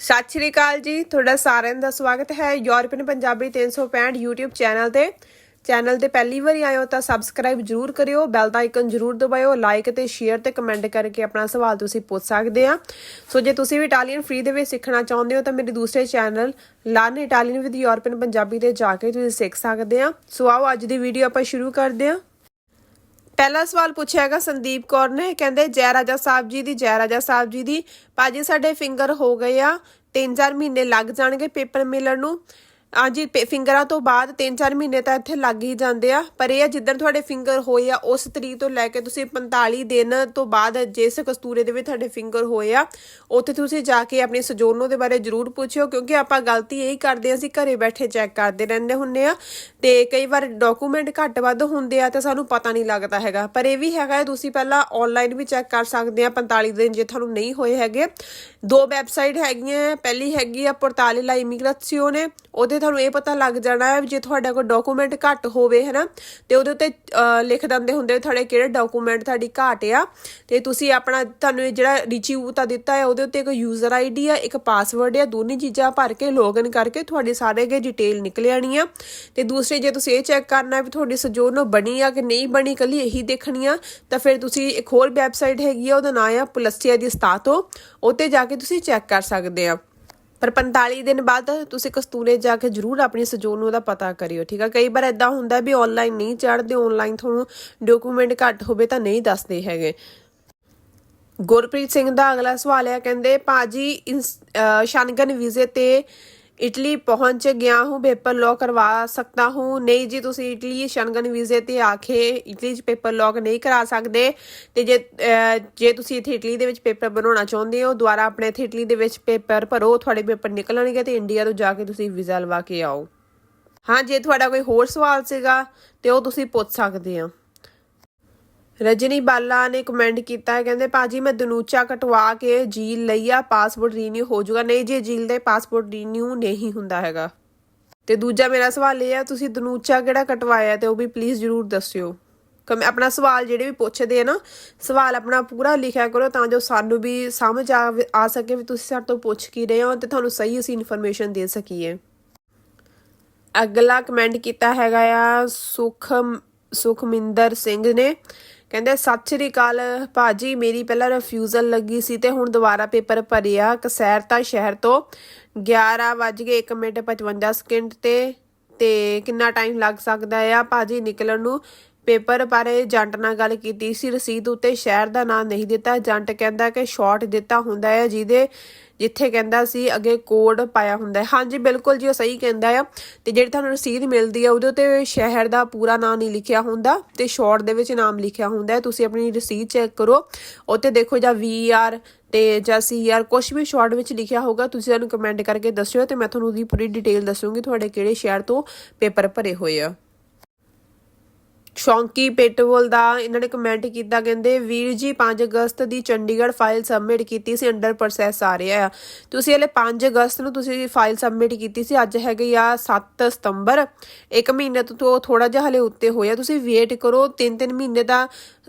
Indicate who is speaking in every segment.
Speaker 1: ਸਤਿ ਸ਼੍ਰੀ ਅਕਾਲ ਜੀ, ਤੁਹਾਡਾ ਸਾਰਿਆਂ ਦਾ ਸਵਾਗਤ ਹੈ ਯੂਰਪੀਅਨ ਪੰਜਾਬੀ 365 YouTube ਚੈਨਲ ਤੇ। ਚੈਨਲ ਤੇ ਪਹਿਲੀ ਵਾਰੀ ਆਇਓ ਤਾਂ ਸਬਸਕ੍ਰਾਈਬ ਜਰੂਰ ਕਰਿਓ ਬੈਲ ਦਾ ਆਈਕਨ ਜਰੂਰ ਦਬਾਇਓ ਲਾਈਕ ਤੇ ਸ਼ੇਅਰ ਤੇ ਕਮੈਂਟ ਕਰਕੇ ਆਪਣਾ ਸਵਾਲ ਤੁਸੀਂ ਪੁੱਛ ਸਕਦੇ ਆ। ਸੋ ਜੇ ਤੁਸੀਂ ਵੀ ਇਟਾਲੀਅਨ ਫ੍ਰੀ ਦੇ ਵਿੱਚ ਸਿੱਖਣਾ ਚਾਹੁੰਦੇ ਹੋ ਤਾਂ ਮੇਰੇ ਦੂਸਰੇ channel learn Italian with European Punjabi ਤੇ ਜਾ ਕੇ ਤੁਸੀਂ ਸਿੱਖ ਸਕਦੇ ਆ। ਸੋ ਆਓ ਅੱਜ ਦੀ ਵੀਡੀਓ ਆਪਾਂ ਸ਼ੁਰੂ ਕਰਦੇ ਹਾਂ ਪਹਿਲਾ ਸਵਾਲ ਪੁੱਛਿਆ ਹੈਗਾ ਸੰਦੀਪ ਕੌਰ ਨੇ, ਕਹਿੰਦੇ ਜੈ ਰਾਜਾ ਸਾਹਿਬ ਜੀ ਦੀ, ਜੈ ਰਾਜਾ ਸਾਹਿਬ ਜੀ ਦੀ। ਭਾਜੀ, ਸਾਡੇ ਫਿੰਗਰ ਹੋ ਗਏ ਆ 3-4 ਮਹੀਨੇ ਲੱਗ ਜਾਣਗੇ ਪੇਪਰ ਮਿਲਣ ਨੂੰ। ਹਾਂਜੀ, ਪੇ- ਫਿੰਗਰਾਂ ਤੋਂ ਬਾਅਦ 3-4 ਮਹੀਨੇ ਤਾਂ ਇੱਥੇ ਲੱਗ ਹੀ ਜਾਂਦੇ ਆ। ਪਰ ਇਹ ਆ, ਜਿੱਦਣ ਤੁਹਾਡੇ ਫਿੰਗਰ ਹੋਏ ਆ, ਉਸ ਤਰੀਕ ਤੋਂ ਲੈ ਕੇ ਤੁਸੀਂ 45 ਦਿਨ ਤੋਂ ਬਾਅਦ ਜਿਸ ਕਸਤੂਰੇ ਦੇ ਵਿੱਚ ਤੁਹਾਡੇ ਫਿੰਗਰ ਹੋਏ ਆ, ਉੱਥੇ ਤੁਸੀਂ ਜਾ ਕੇ ਆਪਣੀ ਸਜੋਨੋ ਦੇ ਬਾਰੇ ਜ਼ਰੂਰ ਪੁੱਛਿਓ, ਕਿਉਂਕਿ ਆਪਾਂ ਗਲਤੀ ਇਹੀ ਕਰਦੇ ਆ, ਅਸੀਂ ਘਰੇ ਬੈਠੇ ਚੈੱਕ ਕਰਦੇ ਰਹਿੰਦੇ ਹੁੰਨੇ ਆ। ਤੇ ਕਈ ਵਾਰ ਡਾਕੂਮੈਂਟ ਘੱਟ ਵੱਧ ਹੁੰਦੇ ਆ ਤੇ ਸਾਨੂੰ ਪਤਾ ਨਹੀਂ ਲੱਗਦਾ ਹੈਗਾ। ਪਰ ਇਹ ਵੀ ਹੈਗਾ, ਤੁਸੀਂ ਪਹਿਲਾਂ ਆਨਲਾਈਨ ਵੀ ਚੈੱਕ ਕਰ ਸਕਦੇ ਆ 45 ਦਿਨ ਜੇ ਤੁਹਾਨੂੰ ਨਹੀਂ ਹੋਏ ਹੈਗੇ। ਦੋ ਵੈਬਸਾਈਟ ਹੈਗੀਆਂ, ਪਹਿਲੀ ਹੈਗੀ ਆ ਪੋਰਟਾਲੇ ਲਾ ਇਮੀਗ੍ਰੇਸੀਓਨੇ ਉਹਦੇ ਤੁਹਾਨੂੰ ਇਹ ਪਤਾ ਲੱਗ ਜਾਣਾ ਹੈ ਵੀ ਜੇ ਤੁਹਾਡਾ ਕੋਈ ਡਾਕੂਮੈਂਟ ਘੱਟ ਹੋਵੇ ਹੈ ਨਾ ਤੇ ਉਹਦੇ ਉੱਤੇ ਲਿਖ ਦਿੰਦੇ ਹੁੰਦੇ ਵੀ ਤੁਹਾਡੇ ਕਿਹੜੇ ਡਾਕੂਮੈਂਟ ਤੁਹਾਡੀ ਘਾਟ ਆ। ਤੇ ਤੁਸੀਂ ਆਪਣਾ ਤੁਹਾਨੂੰ ਇਹ ਜਿਹੜਾ ਰਿਚੀਵ ਦਿੱਤਾ ਹੈ, ਉਹਦੇ ਉੱਤੇ ਇੱਕ ਯੂਜ਼ਰ ਆਈਡੀ ਆ, ਇੱਕ ਪਾਸਵਰਡ ਆ, ਦੋਨੇ ਚੀਜ਼ਾਂ ਭਰ ਕੇ ਲੌਗਇਨ ਕਰਕੇ ਤੁਹਾਡੀ ਸਾਰੇ ਕੇ ਡਿਟੇਲ ਨਿਕਲ ਆਣੀ ਆ। ਤੇ ਦੂਸਰੇ, ਜੇ ਤੁਸੀਂ ਇਹ ਚੈੱਕ ਕਰਨਾ ਵੀ ਤੁਹਾਡੀ ਸਜੋਨੋ ਬਣੀ ਆ ਕਿ ਨਹੀਂ ਬਣੀ, ਕੱਲੀ ਇਹੀ ਦੇਖਣੀ ਆ, ਤਾਂ ਫਿਰ ਤੁਸੀਂ ਇੱਕ ਹੋਰ ਵੈਬਸਾਈਟ ਹੈਗੀ ਆ, ਉਹਦਾ ਨਾਮ ਆ ਪੁਲਸੀਆ ਦੀ ਸਤਾਤੋ ਉੱਤੇ ਜਾ ਕੇ ਤੁਸੀਂ ਚੈੱਕ ਕਰ ਸਕਦੇ ਆ। ਪਰ 45 ਦਿਨ ਬਾਅਦ ਤੁਸੀਂ ਕਸਤੂਰੇ ਜਾ ਕੇ ਜਰੂਰ ਆਪਣੀ ਸਜੋਨੋ ਦਾ ਪਤਾ ਕਰਿਓ, ਠੀਕ ਆ? ਕਈ ਵਾਰ ਇਦਾਂ ਹੁੰਦਾ ਵੀ ਆਨਲਾਈਨ ਨਹੀਂ ਚੜਦੇ ਆਨਲਾਈਨ ਤੁਹਾਨੂੰ ਡਾਕੂਮੈਂਟ ਘੱਟ ਹੋਵੇ ਤਾਂ ਨਹੀਂ ਦੱਸਦੇ ਹੈਗੇ। ਗੁਰਪ੍ਰੀਤ ਸਿੰਘ ਦਾ ਅਗਲਾ ਸਵਾਲ ਹੈ, ਕਹਿੰਦੇ ਪਾਜੀ ਇੰਸ- ਸ਼ਨਗਨ ਵੀਜ਼ੇ ਤੇ ਇਟਲੀ ਪਹੁੰਚ ਗਿਆ ਹੂੰ, ਪੇਪਰ ਲॉ ਕਰਵਾ ਸਕਦਾ ਹੂੰ। ਨਹੀਂ ਜੀ, ਤੁਸੀਂ ਇਟਲੀ ਸ਼ਨਗਨ ਵੀਜ਼ੇ ਤੇ ਆ ਕੇ ਇਟਲੀ 'ਚ ਪੇਪਰ ਲॉ ਨਹੀਂ ਕਰਾ ਸਕਦੇ। ਤੇ ਜੇ ਜੇ ਤੁਸੀਂ ਇੱਥੇ ਇਟਲੀ ਦੇ ਵਿੱਚ ਪੇਪਰ ਬਣਾਉਣਾ ਚਾਹੁੰਦੇ ਹੋ, ਦੁਬਾਰਾ ਆਪਣੇ ਇੱਥੇ ਇਟਲੀ ਦੇ ਵਿੱਚ ਪੇਪਰ ਭਰੋ, ਤੁਹਾਡੇ ਪੇਪਰ ਨਿਕਲਣਗੇ ਤੇ ਇੰਡੀਆ ਤੋਂ ਜਾ ਕੇ ਤੁਸੀਂ ਵੀਜ਼ਾ ਲਵਾ ਕੇ ਆਓ। ਹਾਂ, ਜੇ ਤੁਹਾਡਾ ਕੋਈ ਹੋਰ ਸਵਾਲ ਸੀਗਾ, ਤੇ ਉਹ ਤੁਸੀਂ ਪੁੱਛ ਸਕਦੇ ਆ ਰਜਨੀ ਬਾਲਾ ਨੇ ਕਮੈਂਟ ਕੀਤਾ ਹੈ, ਕਹਿੰਦੇ ਪਾਜੀ ਮੈਂ ਦਨੂਚਾ ਕਟਵਾ ਕੇ ਜੀਲ ਲਈ ਆ, ਪਾਸਪੋਰਟ ਰੀਨਿਊ ਹੋ ਜਾਊਗਾ। ਨਹੀਂ ਜੇ, ਜੀਲ ਦੇ ਪਾਸਪੋਰਟ ਰੀਨਿਊ ਨਹੀਂ ਹੁੰਦਾ ਹੈਗਾ। ਤੇ ਦੂਜਾ ਮੇਰਾ ਸਵਾਲ ਇਹ ਆ, ਤੁਸੀਂ ਦਨੂਚਾ ਕਿਹੜਾ ਕਟਵਾਇਆ ਤੇ ਉਹ ਵੀ ਪਲੀਜ਼ ਜਰੂਰ ਦੱਸਿਓ। ਕਮ, ਆਪਣਾ ਸਵਾਲ ਜਿਹੜੇ ਵੀ ਪੁੱਛਦੇ ਆ ਨਾ, ਸਵਾਲ ਆਪਣਾ ਪੂਰਾ ਲਿਖਿਆ ਕਰੋ ਤਾਂ ਜੋ ਸਾਨੂੰ ਵੀ ਸਮਝ ਆ ਆ ਸਕੇ ਵੀ ਤੁਸੀਂ ਸਾਡੇ ਤੋਂ ਪੁੱਛ ਕੀ ਰਹੇ ਹੋ ਤੇ ਤੁਹਾਨੂੰ ਸਹੀ ਅਸੀਂ ਇਨਫੋਰਮੇਸ਼ਨ ਦੇ ਸਕੀਏ। ਅਗਲਾ ਕਮੈਂਟ ਕੀਤਾ ਹੈਗਾ ਆ ਸੁਖ ਸੁਖਮਿੰਦਰ ਸਿੰਘ ਨੇ ਕਹਿੰਦੇ, ਸਤਿ ਸ਼੍ਰੀ ਅਕਾਲ ਭਾਜੀ, ਮੇਰੀ ਪਹਿਲਾਂ ਰਿਫਿਊਜ਼ਲ ਲੱਗੀ ਸੀ ਤੇ ਹੁਣ ਦੁਬਾਰਾ ਪੇਪਰ ਭਰਿਆ। ਕਸੈਰਤਾ ਸ਼ਹਿਰ ਤੋਂ 11:01 ਮਿੰਟ 55 ਸਕਿੰਟ ਤੇ ਤੇ ਕਿੰਨਾ ਟਾਈਮ ਲੱਗ ਸਕਦਾ ਆ? ਭਾਜੀ, ਨਿਕਲਣ ਨੂੰ ਪੇਪਰ ਬਾਰੇ ਜੰਟ ਨਾਲ ਗੱਲ ਕੀਤੀ ਸੀ, ਰਸੀਦ ਉੱਤੇ ਸ਼ਹਿਰ ਦਾ ਨਾਮ ਨਹੀਂ ਦਿੱਤਾ। ਜੰਟ ਕਹਿੰਦਾ ਕਿ ਸ਼ਾਰਟ ਦਿੱਤਾ ਹੁੰਦਾ ਹੈ, ਜਿਹਦੇ ਜਿੱਥੇ ਕਹਿੰਦਾ ਸੀ ਅੱਗੇ ਕੋਡ ਪਾਇਆ ਹੁੰਦਾ ਹੈ। ਹਾਂਜੀ, ਬਿਲਕੁਲ ਜੀ, ਉਹ ਸਹੀ ਕਹਿੰਦਾ ਆ। ਤੇ ਜਿਹੜੀ ਤੁਹਾਨੂੰ ਰਸੀਦ ਮਿਲਦੀ ਹੈ ਉਹਦੇ ਉੱਤੇ ਸ਼ਹਿਰ ਦਾ ਪੂਰਾ ਨਾਮ ਨਹੀਂ ਲਿਖਿਆ ਹੁੰਦਾ ਤੇ ਸ਼ਾਰਟ ਦੇ ਵਿੱਚ ਨਾਮ ਲਿਖਿਆ ਹੁੰਦਾ ਹੈ। ਤੁਸੀਂ ਆਪਣੀ ਰਸੀਦ ਚੈੱਕ ਕਰੋ। ਉੱਤੇ ਦੇਖੋ ਜਾਂ ਵੀਆਰ ਤੇ ਜਾਂ ਸੀਆਰ ਕੁਝ ਵੀ ਸ਼ਾਰਟ ਵਿੱਚ ਲਿਖਿਆ ਹੋਊਗਾ, ਤੁਸੀਂ ਸਾਨੂੰ ਕਮੈਂਟ ਕਰਕੇ ਦੱਸਿਓ ਤੇ ਮੈਂ ਤੁਹਾਨੂੰ ਉਹਦੀ ਪੂਰੀ ਡਿਟੇਲ ਦੱਸੂਗੀ, ਤੁਹਾਡੇ ਕਿਹੜੇ ਸ਼ਹਿਰ ਤੋਂ ਪੇਪਰ ਭਰੇ ਹੋਏ ਆ। ਸ਼ੌਂਕੀ ਪੇਟਵਲ ਦਾ ਇਹਨਾਂ ਨੇ ਕਮੈਂਟ ਕੀਤਾ, ਕਹਿੰਦੇ ਵੀਰ ਜੀ 5 ਅਗਸਤ ਦੀ ਚੰਡੀਗੜ੍ਹ ਫਾਈਲ ਸਬਮਿਟ ਕੀਤੀ ਸੀ ਅੰਡਰ ਪ੍ਰੋਸੈਸ ਆ ਰਿਹਾ ਆ। ਤੁਸੀਂ ਹਲੇ 5 ਅਗਸਤ ਨੂੰ ਤੁਸੀਂ ਫਾਈਲ ਸਬਮਿਟ ਕੀਤੀ ਸੀ, ਅੱਜ ਹੈਗੀ ਆ 7 ਸਤੰਬਰ। ਇੱਕ ਮਹੀਨੇ ਤੋਂ ਤੋਂ ਥੋੜਾ ਜਿਹਾ ਹਲੇ ਉੱਤੇ ਹੋਇਆ, ਤੁਸੀਂ ਵੇਟ ਕਰੋ 3-3 ਮਹੀਨੇ ਦਾ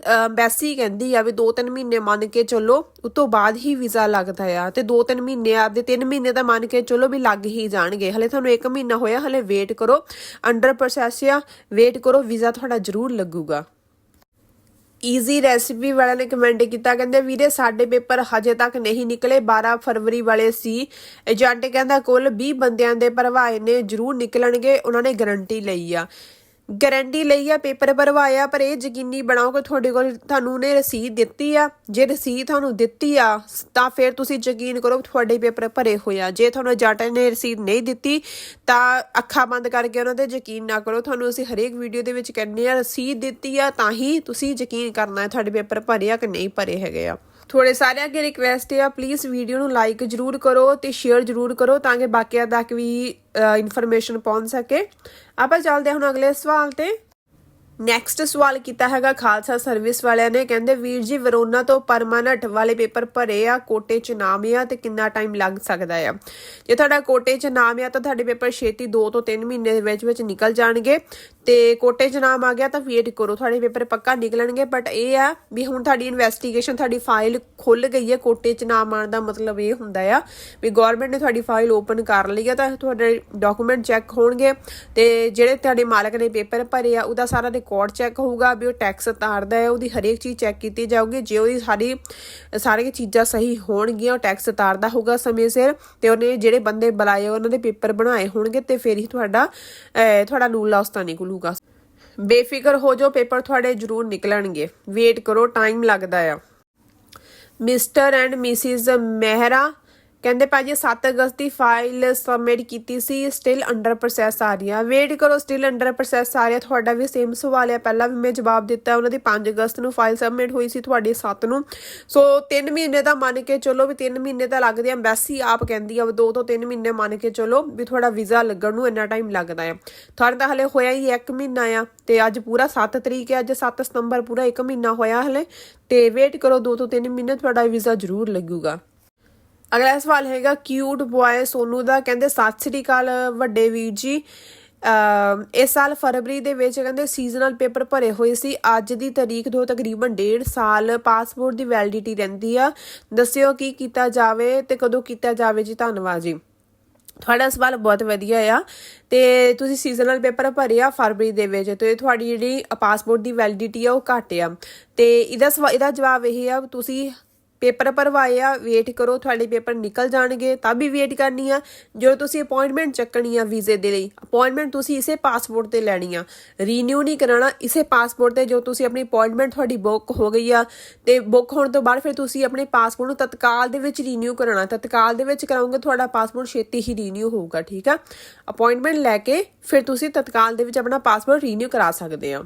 Speaker 1: ਐਮਬੈਸੀ ਕਹਿੰਦੀ ਆ ਵੀ 2-3 ਮਹੀਨੇ ਮੰਨ ਕੇ ਚੱਲੋ, ਉਸ ਤੋਂ ਬਾਅਦ ਹੀ ਵੀਜ਼ਾ ਲੱਗਦਾ ਆ। ਤੇ 2-3 ਮਹੀਨੇ ਆਪਦੇ 3 ਮਹੀਨੇ ਦਾ ਮੰਨ ਕੇ ਚੱਲੋ ਵੀ ਲੱਗ ਹੀ ਜਾਣਗੇ। ਹਲੇ ਤੁਹਾਨੂੰ 1 ਮਹੀਨਾ ਹੋਇਆ, ਹਲੇ ਵੇਟ ਕਰੋ ਅੰਡਰ ਪ੍ਰੋਸੈਸ ਆ ਵੇਟ ਕਰੋ ਵੀਜ਼ਾ ਤੁਹਾਡਾ ਜ਼ਰੂਰ ਲੱਗੂਗਾ। ਈਜ਼ੀ ਰੈਸਿਪੀ ਵਾਲਿਆਂ ਨੇ ਕਮੈਂਟ ਕੀਤਾ, ਕਹਿੰਦੇ, ਵੀਰੇ, ਸਾਡੇ ਪੇਪਰ ਹਜੇ ਤੱਕ ਨਹੀਂ ਨਿਕਲੇ। 12 ਫਰਵਰੀ ਵਾਲੇ ਸੀ। ਏਜੰਟ ਕਹਿੰਦਾ, ਕੁੱਲ 20 ਬੰਦਿਆਂ ਦੇ ਭਰਵਾਏ ਨੇ, ਜ਼ਰੂਰ ਨਿਕਲਣਗੇ। ਉਹਨਾਂ ਨੇ ਗਾਰੰਟੀ ਲਈ ਆ। ਗਾਰੰਟੀ ਲਈ ਆ, ਪੇਪਰ ਭਰਵਾਇਆ, ਪਰ ਇਹ ਯਕੀਨੀ ਬਣਾਓ ਕਿ ਤੁਹਾਡੇ ਕੋਲ ਤੁਹਾਨੂੰ ਨੇ ਰਸੀਦ ਦਿੱਤੀ ਆ। ਜੇ ਰਸੀਦ ਤੁਹਾਨੂੰ ਦਿੱਤੀ ਆ, ਤਾਂ ਫਿਰ ਤੁਸੀਂ ਯਕੀਨ ਕਰੋ ਤੁਹਾਡੇ ਪੇਪਰ ਭਰੇ ਹੋਏ ਆ। ਜੇ ਤੁਹਾਨੂੰ ਏਜੰਟ ਨੇ ਰਸੀਦ ਨਹੀਂ ਦਿੱਤੀ, ਤਾਂ ਅੱਖਾਂ ਬੰਦ ਕਰਕੇ ਉਹਨਾਂ ਤੇ ਯਕੀਨ ਨਾ ਕਰੋ। ਤੁਹਾਨੂੰ ਅਸੀਂ ਹਰੇਕ ਵੀਡੀਓ ਦੇ ਵਿੱਚ ਕਹਿੰਦੇ ਆ, ਰਸੀਦ ਦਿੱਤੀ ਆ, ਤਾਂ ਹੀ ਤੁਸੀਂ ਯਕੀਨ ਕਰਨਾ ਹੈ ਤੁਹਾਡੇ ਪੇਪਰ ਭਰੇ ਆ ਕਿ ਨਹੀਂ ਭਰੇ ਹੈਗੇ ਆ। ਥੋੜੇ ਸਾਰਿਆਂ ਅੱਗੇ ਰਿਕਵੈਸਟ ਹੈ ਪਲੀਜ਼ ਵੀਡੀਓ ਨੂੰ ਲਾਈਕ ਜਰੂਰ ਕਰੋ ਤੇ ਸ਼ੇਅਰ ਜਰੂਰ ਕਰੋ ਤਾਂ ਕਿ ਬਾਕੀਆਂ ਤੱਕ ਵੀ ਇਨਫੋਰਮੇਸ਼ਨ ਪਹੁੰਚ ਸਕੇ। ਆਪਾਂ ਚੱਲਦੇ ਹਾਂ ਹੁਣ ਅਗਲੇ ਸਵਾਲ ਤੇ। ਨੈਕਸਟ ਸਵਾਲ ਕੀਤਾ ਹੈਗਾ ਖਾਲਸਾ ਸਰਵਿਸ ਵਾਲਿਆਂ ਨੇ। ਕਹਿੰਦੇ, ਵੀਰ ਜੀ, ਵਰੋਨਾ ਤੋਂ ਪਰਮਾਨੈਂਟ ਵਾਲੇ ਪੇਪਰ ਭਰੇ ਆ, ਕੋਟੇ ਚ ਨਾਮ ਆ ਤੇ ਕਿੰਨਾ ਟਾਈਮ ਲੱਗ ਸਕਦਾ ਆ? ਜੇ ਤੁਹਾਡਾ ਕੋਟੇ ਚ ਨਾਮ ਆ ਤਾਂ ਤੁਹਾਡੇ ਪੇਪਰ ਛੇਤੀ 2 ਤੋਂ 3 ਮਹੀਨੇ ਦੇ ਵਿੱਚ ਵਿੱਚ ਨਿਕਲ ਜਾਣਗੇ। ਤੇ ਕੋਟੇ ਚ ਨਾਮ ਆ ਗਿਆ ਤਾਂ ਵੇਟ ਕਰੋ, ਤੁਹਾਡੇ ਪੇਪਰ ਪੱਕਾ ਨਿਕਲਣਗੇ। ਬਟ ਇਹ ਆ ਵੀ ਹੁਣ ਤੁਹਾਡੀ ਇਨਵੈਸਟੀਗੇਸ਼ਨ ਤੁਹਾਡੀ ਫਾਈਲ ਖੁੱਲ ਗਈ ਹੈ ਕੋਟੇ ਚ ਨਾਮ ਆਉਣ ਦਾ ਮਤਲਬ ਇਹ ਹੁੰਦਾ ਆ ਵੀ ਗਵਰਨਮੈਂਟ ਨੇ ਤੁਹਾਡੀ ਫਾਈਲ ਓਪਨ ਕਰ ਲਈ ਆ ਤਾਂ ਤੁਹਾਡੇ ਡਾਕੂਮੈਂਟ ਚੈੱਕ ਹੋਣਗੇ। ਤੇ ਜਿਹੜੇ ਤੁਹਾਡੇ ਮਾਲਕ ਨੇ ਪੇਪਰ ਭਰੇ ਆ, ਉਹਦਾ ਸਾਰਾ ਰਿਕਾਰਡ ਚੈੱਕ ਹੋਊਗਾ ਵੀ ਉਹ ਟੈਕਸ ਤਾਰਦਾ ਹੈ ਉਹਦੀ ਹਰੇਕ ਚੀਜ਼ ਚੈੱਕ ਕੀਤੀ ਜਾਊਗੀ ਜੇ ਉਹਦੀ ਸਾਰੀ ਸਾਰੀਆਂ ਚੀਜ਼ਾਂ ਸਹੀ ਹੋਣਗੀਆਂ ਉਹ ਟੈਕਸ ਤਾਰਦਾ ਹੋਊਗਾ ਸਮੇਂ ਸਿਰ ਤੇ ਉਹਨੇ ਜਿਹੜੇ ਬੰਦੇ ਬੁਲਾਏ ਉਹਨਾਂ ਦੇ ਪੇਪਰ ਬਣਾਏ ਹੋਣਗੇ ਤੇ ਫਿਰ ਹੀ ਤੁਹਾਡਾ ਅਹ, ਤੁਹਾਡਾ ਨੂਲ ਲਾਸਤਾ ਨਿਕਲੂਗਾ। ਬੇਫਿਕਰ ਹੋ ਜਾਓ ਪੇਪਰ ਤੁਹਾਡੇ ਜ਼ਰੂਰ ਨਿਕਲਣਗੇ। ਵੇਟ ਕਰੋ ਟਾਈਮ ਲੱਗਦਾ ਆ। ਮਿਸਟਰ ਐਂਡ ਮਿਸਿਸ ਮਹਿਰਾ ਕਹਿੰਦੇ ਭਾਜੀ 7 ਅਗਸਤ ਦੀ ਫਾਈਲ ਸਬਮਿਟ ਕੀਤੀ ਸੀ ਸਟਿਲ ਅੰਡਰ ਪ੍ਰੋਸੈਸ ਆ ਰਹੀ ਆ। ਵੇਟ ਕਰੋ ਸਟਿਲ ਅੰਡਰ ਪ੍ਰੋਸੈਸ ਆ ਰਿਹਾ। ਤੁਹਾਡਾ ਵੀ ਸੇਮ ਸਵਾਲ ਆ। ਪਹਿਲਾਂ ਵੀ ਮੈਂ ਜਵਾਬ ਦਿੱਤਾ, ਉਹਨਾਂ ਦੀ 5 ਅਗਸਤ ਨੂੰ ਫਾਈਲ ਸਬਮਿਟ ਹੋਈ ਸੀ ਤੁਹਾਡੀ 7 ਨੂੰ। ਸੋ 3 ਮਹੀਨੇ ਦਾ ਮੰਨ ਕੇ ਚਲੋ ਵੀ 3 ਮਹੀਨੇ ਤਾਂ ਲੱਗਦੇ ਆ। ਐਮਬੈਸੀ ਆਪ ਕਹਿੰਦੀ ਆ 2 ਤੋਂ 3 ਮਹੀਨੇ ਮੰਨ ਕੇ ਚਲੋ ਵੀ ਤੁਹਾਡਾ ਵੀਜ਼ਾ ਲੱਗਣ ਨੂੰ ਇੰਨਾ ਟਾਈਮ ਲੱਗਦਾ ਆ। ਤੁਹਾਡਾ ਤਾਂ ਹਲੇ ਹੋਇਆ ਹੀ 1 ਮਹੀਨਾ ਆ ਤੇ ਅੱਜ ਪੂਰਾ 7 ਤਰੀਕ ਹੈ ਅੱਜ 7 ਸਤੰਬਰ ਪੂਰਾ 1 ਮਹੀਨਾ ਹੋਇਆ ਹਲੇ। ਤੇ ਵੇਟ ਕਰੋ 2 ਤੋਂ 3 ਮਹੀਨੇ ਤੁਹਾਡਾ ਵੀਜ਼ਾ ਜ਼ਰੂਰ ਲੱਗੂਗਾ। ਅਗਲਾ ਸਵਾਲ ਹੈਗਾ ਕਿਊਟ ਬॉय ਸੋਨੂ ਦਾ, ਕਹਿੰਦੇ, ਸਤਿ ਸ੍ਰੀ ਅਕਾਲ ਵੱਡੇ ਵੀਰ ਜੀ। ਇਸ ਸਾਲ ਫਰਵਰੀ ਦੇ ਵਿੱਚ ਕਹਿੰਦੇ ਸੀਜ਼ਨਲ ਪੇਪਰ ਭਰੇ ਹੋਏ ਸੀ। ਅੱਜ ਦੀ ਤਾਰੀਖ ਤੋਂ ਤਕਰੀਬਨ 1.5 ਸਾਲ ਪਾਸਪੋਰਟ ਦੀ ਵੈਲਿਡਿਟੀ ਰਹਿੰਦੀ ਆ। ਦੱਸਿਓ ਕੀ ਕੀਤਾ ਜਾਵੇ ਤੇ ਕਦੋਂ ਕੀਤਾ ਜਾਵੇ ਜੀ? ਧੰਨਵਾਦ ਜੀ। ਤੁਹਾਡਾ ਸਵਾਲ ਬਹੁਤ ਵਧੀਆ ਆ ਤੇ ਤੁਸੀਂ ਸੀਜ਼ਨਲ ਪੇਪਰ ਭਰੇ ਆ ਫਰਵਰੀ ਦੇ ਵਿੱਚ ਤੇ ਤੁਹਾਡੀ ਜਿਹੜੀ ਪਾਸਪੋਰਟ ਦੀ ਵੈਲਿਡਿਟੀ ਆ ਉਹ ਘੱਟ ਆ। ਤੇ ਇਹਦਾ ਸਵਾ- ਇਹਦਾ ਜਵਾਬ ਇਹ ਆ, ਤੁਸੀਂ ਪੇਪਰ ਭਰਵਾਏ ਆ ਵੇਟ ਕਰੋ, ਤੁਹਾਡੇ ਪੇਪਰ ਨਿਕਲ ਜਾਣਗੇ, ਤਾਂ ਵੀ ਵੇਟ ਕਰਨੀ ਆ। ਜਦੋਂ ਤੁਸੀਂ ਅਪਾਇੰਟਮੈਂਟ ਚੱਕਣੀ ਆ ਵੀਜ਼ੇ ਦੇ ਲਈ ਅਪਾਇੰਟਮੈਂਟ ਤੁਸੀਂ ਇਸੇ ਪਾਸਪੋਰਟ ਤੇ ਲੈਣੀ ਆ। ਰੀਨਿਊ ਨਹੀਂ ਕਰਾਉਣਾ, ਇਸੇ ਪਾਸਪੋਰਟ ਤੇ ਜੋ ਤੁਸੀਂ ਆਪਣੀ ਅਪਾਇੰਟਮੈਂਟ ਤੁਹਾਡੀ ਬੁੱਕ ਹੋ ਗਈ ਆ, ਤੇ ਬੁੱਕ ਹੋਣ ਤੋਂ ਬਾਅਦ ਫਿਰ ਤੁਸੀਂ ਆਪਣੇ ਪਾਸਪੋਰਟ ਨੂੰ ਤਤਕਾਲ ਦੇ ਵਿੱਚ ਰੀਨਿਊ ਕਰਾਉਣਾ। ਤਤਕਾਲ ਦੇ ਵਿੱਚ ਕਰਾਉਂਗੇ, ਤੁਹਾਡਾ ਪਾਸਪੋਰਟ ਛੇਤੀ ਹੀ ਰੀਨਿਊ ਹੋਊਗਾ, ਠੀਕ ਆ? ਅਪਾਇੰਟਮੈਂਟ ਲੈ ਕੇ ਫਿਰ ਤੁਸੀਂ ਤਤਕਾਲ ਦੇ ਵਿੱਚ ਆਪਣਾ ਪਾਸਪੋਰਟ ਰੀਨਿਊ ਕਰਾ ਸਕਦੇ ਆ।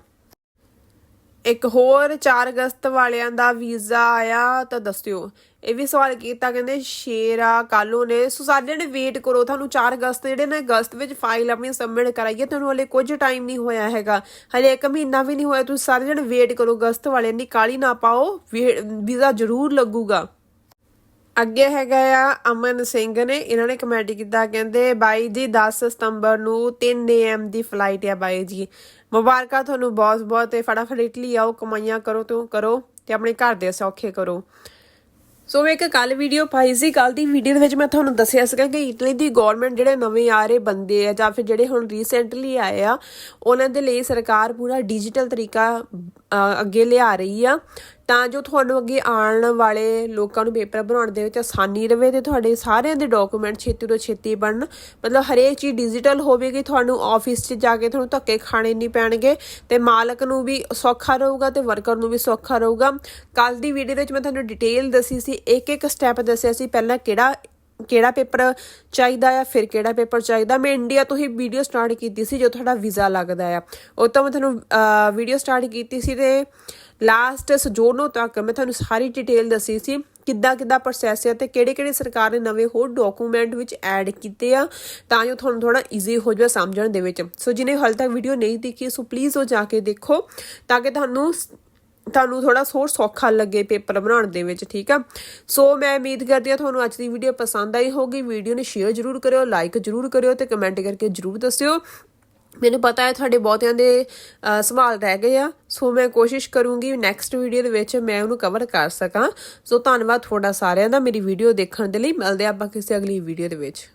Speaker 1: ਇੱਕ ਹੋਰ 4 ਅਗਸਤ ਵਾਲਿਆਂ ਦਾ ਵੀਜ਼ਾ ਆਇਆ ਤਾਂ ਦੱਸਿਓ। ਇਹ ਵੀ ਸਵਾਲ ਕੀਤਾ ਕਹਿੰਦੇ ਸ਼ੇਰਾ ਕਾਲੂ ਨੇ, ਸੋ ਸਾਰਿਆਂ ਨੇ ਵੇਟ ਕਰੋ, ਤੁਹਾਨੂੰ 4 ਅਗਸਤ ਜਿਹੜੇ ਨੇ ਅਗਸਤ ਵਿੱਚ ਫਾਈਲ ਆਪਣੀ ਸਬਮਿਟ ਕਰਾਈਏ, ਤੁਹਾਨੂੰ ਹਲੇ ਕੁਝ ਟਾਈਮ ਨਹੀਂ ਹੋਇਆ ਹੈਗਾ। ਹਲੇ ਇੱਕ ਮਹੀਨਾ ਵੀ ਨਹੀਂ ਹੋਇਆ, ਤੁਸੀਂ ਸਾਰੇ ਜਣੇ ਵੇਟ ਕਰੋ, ਅਗਸਤ ਵਾਲਿਆਂ ਦੀ ਕਾਲੀ ਨਾ ਪਾਓ ਵੀਜ਼ਾ ਜ਼ਰੂਰ ਲੱਗੂਗਾ। ਅੱਗੇ ਹੈਗਾ ਆ ਅਮਨ ਸਿੰਘ ਨੇ, ਇਹਨਾਂ ਨੇ ਕਮੈਂਟ ਕੀਤਾ, ਕਹਿੰਦੇ ਬਾਈ ਜੀ 10 ਸਤੰਬਰ ਨੂੰ 3 AM ਦੀ ਫਲਾਈਟ ਆ ਬਾਈ ਜੀ। ਮੁਬਾਰਕਾਂ ਤੁਹਾਨੂੰ ਬਹੁਤ ਬਹੁਤ ਤੇ ਫਟਾਫਟ ਇਟਲੀ ਆਓ, ਕਮਾਈਆਂ ਕਰੋ ਤੂੰ ਕਰੋ ਤੇ ਆਪਣੇ ਘਰ ਦੇ ਸੌਖੇ ਕਰੋ। ਸੋ ਮੈਂ ਇੱਕ ਕੱਲ ਵੀਡੀਓ ਪਾਈ ਸੀ ਕੱਲ ਦੀ ਵੀਡੀਓ ਦੇ ਵਿੱਚ ਮੈਂ ਤੁਹਾਨੂੰ ਦੱਸਿਆ ਸੀਗਾ ਕਿ ਇਟਲੀ ਦੀ ਗਵਰਨਮੈਂਟ ਜਿਹੜੇ ਨਵੇਂ ਆ ਰਹੇ ਬੰਦੇ ਆ ਜਾਂ ਫਿਰ ਜਿਹੜੇ ਹੁਣ ਰੀਸੈਂਟਲੀ ਆਏ ਆ, ਉਹਨਾਂ ਦੇ ਲਈ ਸਰਕਾਰ ਪੂਰਾ ਡਿਜੀਟਲ ਤਰੀਕਾ ਅੱਗੇ ਲਿਆ ਰਹੀ ਆ। ਤਾਂ ਜੋ ਤੁਹਾਨੂੰ ਅੱਗੇ ਆਉਣ ਵਾਲੇ ਲੋਕਾਂ ਨੂੰ ਪੇਪਰ ਬਣਾਉਣ ਦੇ ਵਿੱਚ ਆਸਾਨੀ ਰਵੇ ਤੇ ਤੁਹਾਡੇ ਸਾਰਿਆਂ ਦੇ ਡਾਕੂਮੈਂਟ ਛੇਤੀ ਤੋਂ ਛੇਤੀ ਬਣਨ। ਮਤਲਬ ਹਰੇਕ ਚੀਜ਼ ਡਿਜੀਟਲ ਹੋਵੇਗੀ, ਤੁਹਾਨੂੰ ਆਫਿਸ 'ਚ ਜਾ ਕੇ ਤੁਹਾਨੂੰ ਧੱਕੇ ਖਾਣੇ ਨਹੀਂ ਪੈਣਗੇ ਤੇ ਮਾਲਕ ਨੂੰ ਵੀ ਸੌਖਾ ਰਹੂਗਾ ਤੇ ਵਰਕਰ ਨੂੰ ਵੀ ਸੌਖਾ ਰਹੂਗਾ। ਕੱਲ ਦੀ ਵੀਡੀਓ ਵਿੱਚ ਮੈਂ ਤੁਹਾਨੂੰ ਡਿਟੇਲ ਦੱਸੀ ਸੀ ਇੱਕ ਇੱਕ ਸਟੈਪ ਦੱਸਿਆ ਸੀ ਪਹਿਲਾਂ ਕਿਹੜਾ ਕਿਹੜਾ ਪੇਪਰ ਚਾਹੀਦਾ ਆ, ਫਿਰ ਕਿਹੜਾ ਪੇਪਰ ਚਾਹੀਦਾ। ਮੈਂ ਇੰਡੀਆ ਤੋਂ ਹੀ ਵੀਡੀਓ ਸਟਾਰਟ ਕੀਤੀ ਸੀ ਜੋ ਤੁਹਾਡਾ ਵੀਜ਼ਾ ਲੱਗਦਾ ਆ। ਉਹ ਤਾਂ ਮੈਂ ਤੁਹਾਨੂੰ ਵੀਡੀਓ ਸਟਾਰਟ ਕੀਤੀ ਸੀ ਤੇ ਲਾਸਟ ਸਜੋਨੋ ਤੱਕ ਮੈਂ ਤੁਹਾਨੂੰ ਸਾਰੀ ਡਿਟੇਲ ਦੱਸੀ ਸੀ ਕਿੱਦਾਂ ਕਿੱਦਾਂ ਪ੍ਰੋਸੈਸ ਹੈ ਤੇ ਕਿਹੜੇ ਕਿਹੜੇ ਸਰਕਾਰ ਨੇ ਨਵੇਂ ਹੋਰ ਡਾਕੂਮੈਂਟ ਵਿੱਚ ਐਡ ਕੀਤੇ ਆ ਤਾਂ ਜੋ ਤੁਹਾਨੂੰ ਥੋੜਾ ਈਜ਼ੀ ਹੋ ਜਾਵੇ ਸਮਝਣ ਦੇ ਵਿੱਚ। ਸੋ ਜਿਹਨੇ ਹਾਲ ਤੱਕ ਵੀਡੀਓ ਨਹੀਂ ਦੇਖੀ ਸੋ ਪਲੀਜ਼ ਉਹ ਜਾ ਕੇ ਦੇਖੋ ਤਾਂ ਕਿ ਤੁਹਾਨੂੰ ਤੁਹਾਨੂੰ ਥੋੜਾ ਹੋਰ ਸੌਖਾ ਲੱਗੇ ਪੇਪਰ ਬਣਾਉਣ ਦੇ ਵਿੱਚ, ਠੀਕ ਆ? ਸੋ ਮੈਂ ਉਮੀਦ ਕਰਦੀ ਹਾਂ ਤੁਹਾਨੂੰ ਅੱਜ ਦੀ ਵੀਡੀਓ ਪਸੰਦ ਆਈ ਹੋਗੀ ਵੀਡੀਓ ਨੂੰ ਸ਼ੇਅਰ ਜਰੂਰ ਕਰਿਓ ਲਾਈਕ ਜਰੂਰ ਕਰਿਓ ਤੇ ਕਮੈਂਟ ਕਰਕੇ ਜਰੂਰ ਦੱਸਿਓ। ਮੈਨੂੰ ਪਤਾ ਹੈ ਤੁਹਾਡੇ ਬਹੁਤਿਆਂ ਦੇ ਸਵਾਲ ਰਹਿ ਗਏ ਆ। ਸੋ ਮੈਂ ਕੋਸ਼ਿਸ਼ ਕਰੂੰਗੀ ਨੈਕਸਟ ਵੀਡੀਓ ਦੇ ਵਿੱਚ ਮੈਂ ਉਹਨੂੰ ਕਵਰ ਕਰ ਸਕਾਂ। ਸੋ ਧੰਨਵਾਦ ਤੁਹਾਡਾ ਸਾਰਿਆਂ ਦਾ ਮੇਰੀ ਵੀਡੀਓ ਦੇਖਣ ਦੇ ਲਈ। ਮਿਲਦੇ ਆਪਾਂ ਕਿਸੇ ਅਗਲੀ ਵੀਡੀਓ ਦੇ ਵਿੱਚ।